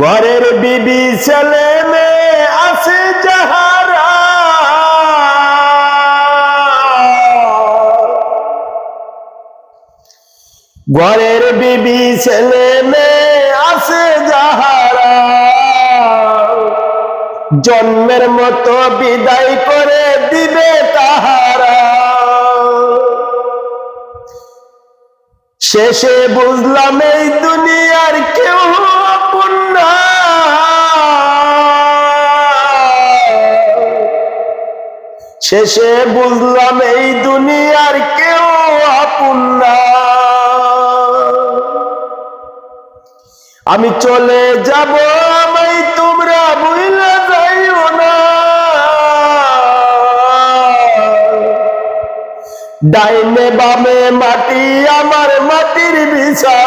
ঘরের বিবি ছেলে আছে যাহারা ঘরের বিবি ছেলে মেয়ে আছে যাহারা জন্মের মতো বিদায় করে দিবে তাহারা শেষে বুঝলাম এই দুনিয়ার কেউ আপন। শেষে বুঝলাম এই দুনিয়ার কেউ আপন না। আমি চলে যাব আমি তোমরা বুঝলে যাইও না। ডাইনে বামে মাটি, আমার মাটির বিছানা।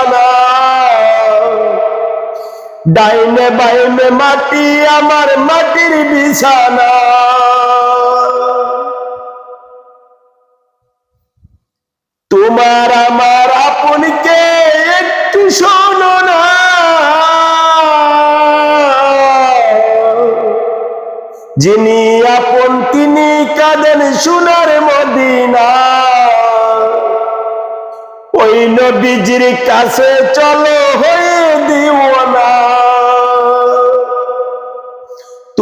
ডাইনে বাইনে মাটি, আমার মাটির বিছানা। তোমার আমার আপনকে একটু শোনো না। যিনি আপন, তিনি কাঁদেন সোনার মদিনা। ওই নবীজির কাছে চলো হয়ে দিও না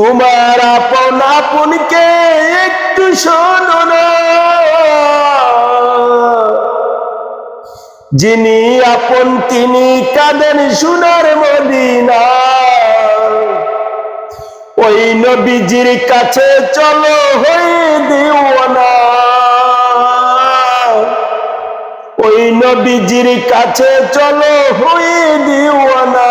তোমার আপন আপনকে একটু শোনো না। যিনি আপন, তিনি কাঁদেন সোনার মদিনা। ওই নবীজির কাছে চলো হয়ে দিও না ওই নবীজির কাছে চলো হয়ে দিও না